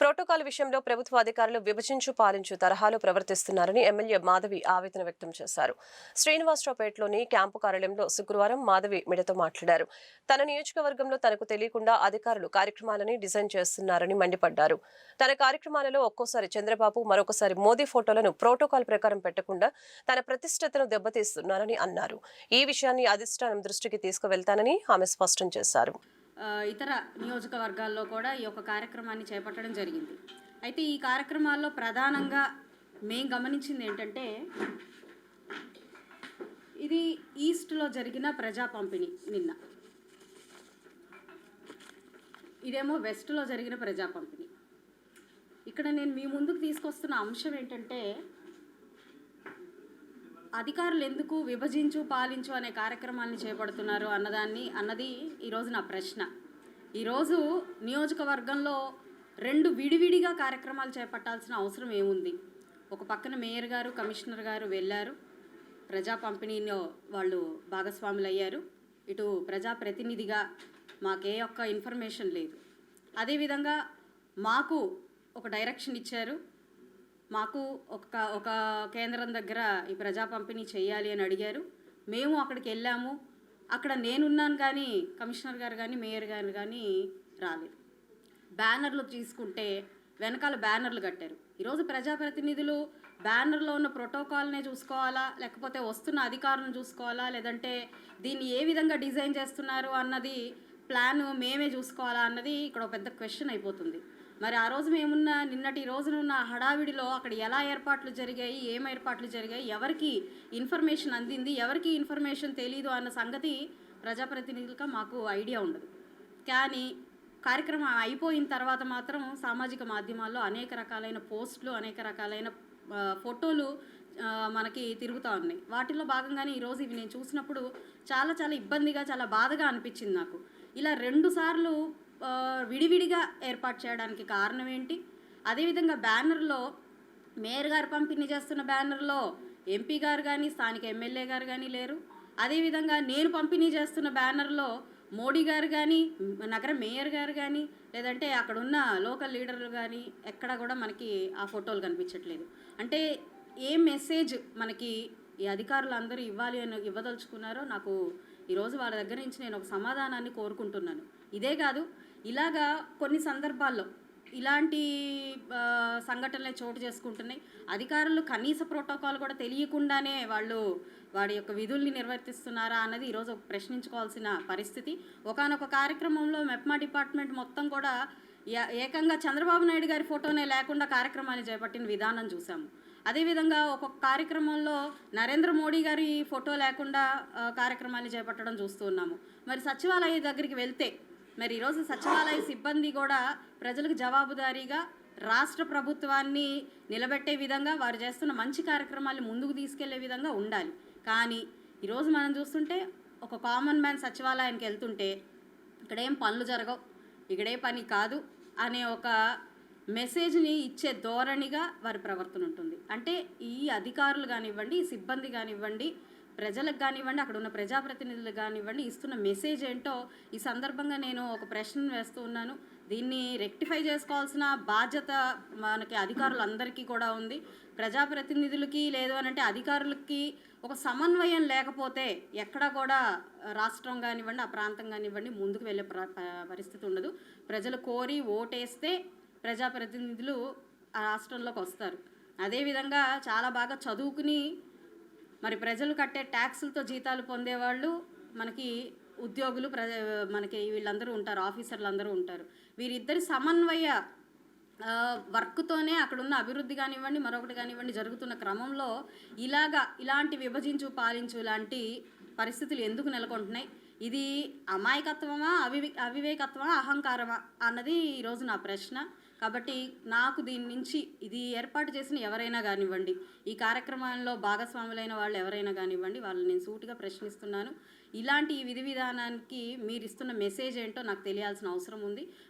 Protocol విషయంలో ప్రభుత్వ అధికారులు విభజించు పాలించు తరహాలో ప్రవర్తిస్తున్నారని ఎమ్మెల్యే మాధవి ఆవేదన వ్యక్తం చేశారు. శ్రీనివాసరావుపేటలోని క్యాంపు కార్యాలయంలో శుక్రవారం మాధవి మీడియాతో మాట్లాడారు. తన నియోజకవర్గంలో తనకు తెలియకుండా అధికారులు కార్యక్రమాలని డిజైన్ చేస్తున్నారని మండిపడ్డారు. తన కార్యక్రమాలలో ఒక్కోసారి చంద్రబాబు మరొకసారి మోదీ ఫోటోలను ప్రోటోకాల్ ప్రకారం పెట్టకుండా తన ప్రతిష్టతను దెబ్బతీస్తున్నారని అన్నారు. ఈ విషయాన్ని అధిష్టానం దృష్టికి తీసుకువెళ్తానని ఆమె స్పష్టం చేశారు. ఇతర నియోజకవర్గాల్లో కూడా ఈ యొక్క కార్యక్రమాన్ని చేపట్టడం జరిగింది. అయితే ఈ కార్యక్రమాల్లో ప్రధానంగా మేం గమనించింది ఏంటంటే ఇది ఈస్ట్లో జరిగిన ప్రజా పంపిణీ నిన్న. ఇదేమో వెస్ట్లో జరిగిన ప్రజా పంపిణీ. ఇక్కడ నేను మీ ముందుకు తీసుకొస్తున్న అంశం ఏంటంటే అధికారులు ఎందుకు విభజించు పాలించు అనే కార్యక్రమాన్ని చేపడుతున్నారు అన్నదాన్ని అన్నది ఈరోజు నా ప్రశ్న. ఈరోజు నియోజకవర్గంలో రెండు విడివిడిగా కార్యక్రమాలు చేపట్టాల్సిన అవసరం ఏముంది? ఒక పక్కన మేయర్ గారు కమిషనర్ గారు వెళ్ళారు. ప్రజా పంపిణీలో వాళ్ళు భాగస్వాములు అయ్యారు ఇటు ప్రజాప్రతినిధిగా మాకే ఒక్క ఇన్ఫర్మేషన్ లేదు. అదేవిధంగా మాకు ఒక డైరెక్షన్ ఇచ్చారు. మాకు ఒక ఒక కేంద్రం దగ్గర ఈ ప్రజా పంపిణీ చేయాలి అని అడిగారు. మేము అక్కడికి వెళ్ళాము. అక్కడ నేనున్నాను కానీ కమిషనర్ గారు కానీ మేయర్ గారు కానీ రాలేదు. బ్యానర్లు తీసుకుంటే వెనకాల బ్యానర్లు కట్టారు. ఈరోజు ప్రజాప్రతినిధులు బ్యానర్లో ఉన్న ప్రోటోకాల్నే చూసుకోవాలా లేకపోతే వస్తున్న అధికారులను చూసుకోవాలా లేదంటే దీన్ని ఏ విధంగా డిజైన్ చేస్తున్నారు అన్నది ప్లాన్ మేమే చూసుకోవాలా అన్నది ఇక్కడ ఒక పెద్ద క్వశ్చన్ అయిపోతుంది. మరి ఆ రోజు మేమున్న నిన్నటి రోజునున్న హడావిడిలో అక్కడ ఎలా ఏర్పాట్లు జరిగాయి ఏం ఏర్పాట్లు జరిగాయి ఎవరికి ఇన్ఫర్మేషన్ అందింది ఎవరికి ఇన్ఫర్మేషన్ తెలీదు అన్న సంగతి ప్రజాప్రతినిధులుగా మాకు ఐడియా ఉండదు. కానీ కార్యక్రమం అయిపోయిన తర్వాత మాత్రం సామాజిక మాధ్యమాల్లో అనేక రకాలైన పోస్టులు అనేక రకాలైన ఫోటోలు మనకి తిరుగుతూ ఉన్నాయి. వాటిలో భాగంగానే ఈరోజు ఇవి నేను చూసినప్పుడు చాలా చాలా ఇబ్బందిగా చాలా బాధగా అనిపించింది నాకు. ఇలా రెండు సార్లు విడివిడిగా ఏర్పాటు చేయడానికి కారణం ఏంటి? అదేవిధంగా బ్యానర్లో మేయర్ గారు పంపిణీ చేస్తున్న బ్యానర్లో ఎంపీ గారు కానీ స్థానిక ఎమ్మెల్యే గారు కానీ లేరు. అదేవిధంగా నేను పంపిణీ చేస్తున్న బ్యానర్లో మోడీ గారు కానీ నగర మేయర్ గారు కానీ లేదంటే అక్కడ ఉన్న లోకల్ లీడర్లు కానీ ఎక్కడ కూడా మనకి ఆ ఫోటోలు కనిపించట్లేదు. అంటే ఏ మెసేజ్ మనకి ఈ అధికారులు అందరూ ఇవ్వాలి అని ఇవ్వదలుచుకున్నారో నాకు ఈరోజు వాళ్ళ దగ్గర నుంచి నేను ఒక సమాధానాన్ని కోరుకుంటున్నాను. ఇదే కాదు ఇలాగా కొన్ని సందర్భాల్లో ఇలాంటి సంఘటనలే చోటు చేసుకుంటున్నాయి. అధికారులు కనీస ప్రోటోకాల్ కూడా తెలియకుండానే వాళ్ళు వాడి యొక్క విధుల్ని నిర్వర్తిస్తున్నారా అన్నది ఈరోజు ఒక ప్రశ్నించుకోవాల్సిన పరిస్థితి. ఒకానొక కార్యక్రమంలో మెప్మా డిపార్ట్మెంట్ మొత్తం కూడా ఏ- ఏకంగా చంద్రబాబు నాయుడు గారి ఫోటోనే లేకుండా కార్యక్రమాన్ని చేపట్టిన విధానం చూసాము అదేవిధంగా ఒక్కొక్క కార్యక్రమంలో నరేంద్ర మోడీ గారి ఫోటో లేకుండా కార్యక్రమాన్ని చేపట్టడం చూస్తూ ఉన్నాము. మరి సచివాలయ దగ్గరికి వెళ్తే మరి ఈరోజు సచివాలయ సిబ్బంది కూడా ప్రజలకు జవాబుదారీగా రాష్ట్ర ప్రభుత్వాన్ని నిలబెట్టే విధంగా వారు చేస్తున్న మంచి కార్యక్రమాలు ముందుకు తీసుకెళ్ళే విధంగా ఉండాలి. కానీ ఈరోజు మనం చూస్తుంటే ఒక కామన్ మ్యాన్ సచివాలయానికి వెళ్తుంటే ఇక్కడేం పనులు జరగవు ఇక్కడే పని కాదు అనే ఒక మెసేజ్ని ఇచ్చే ధోరణిగా వారి ప్రవర్తన ఉంటుంది. అంటే ఈ అధికారులు కానివ్వండి ఈ సిబ్బంది కానివ్వండి ప్రజలకు కానివ్వండి అక్కడ ఉన్న ప్రజాప్రతినిధులకు కానివ్వండి ఇస్తున్న మెసేజ్ ఏంటో ఈ సందర్భంగా నేను ఒక ప్రశ్న వేస్తూ ఉన్నాను. దీన్ని రెక్టిఫై చేసుకోవాల్సిన బాధ్యత మనకి అధికారులందరికీ కూడా ఉంది. ప్రజాప్రతినిధులకి లేదు అని అంటే అధికారులకి ఒక సమన్వయం లేకపోతే ఎక్కడ కూడా రాష్ట్రం కానివ్వండి ఆ ప్రాంతం కానివ్వండి ముందుకు వెళ్ళే ప్ర- ప- పరిస్థితి ఉండదు. ప్రజలు కోరి ఓటేస్తే ప్రజాప్రతినిధులు ఆ రాష్ట్రంలోకి వస్తారు. అదేవిధంగా చాలా బాగా చదువుకుని మరి ప్రజలు కట్టే ట్యాక్సులతో జీతాలు పొందేవాళ్ళు మనకి ఉద్యోగులు ప్ర మనకి వీళ్ళందరూ ఉంటారు ఆఫీసర్లు అందరూ ఉంటారు. వీరిద్దరి సమన్వయ వర్క్తోనే అక్కడున్న అభివృద్ధి కానివ్వండి మరొకటి కానివ్వండి జరుగుతున్న క్రమంలో ఇలాగా ఇలాంటి విభజించు పాలించు ఇలాంటి పరిస్థితులు ఎందుకు నెలకొంటున్నాయి? ఇది అమాయకత్వమా అవివే అవివేకత్వమా అహంకారమా అన్నది ఈరోజు నా ప్రశ్న. కాబట్టి నాకు దీని నుంచి ఇది ఏర్పాటు చేసిన ఎవరైనా కానివ్వండి ఈ కార్యక్రమంలో భాగస్వాములైన వాళ్ళు ఎవరైనా కానివ్వండి వాళ్ళని నేను సూటిగా ప్రశ్నిస్తున్నాను. ఇలాంటి ఈ విధి విధానానికి మీరు ఇస్తున్న మెసేజ్ ఏంటో నాకు తెలియాల్సిన అవసరం ఉంది.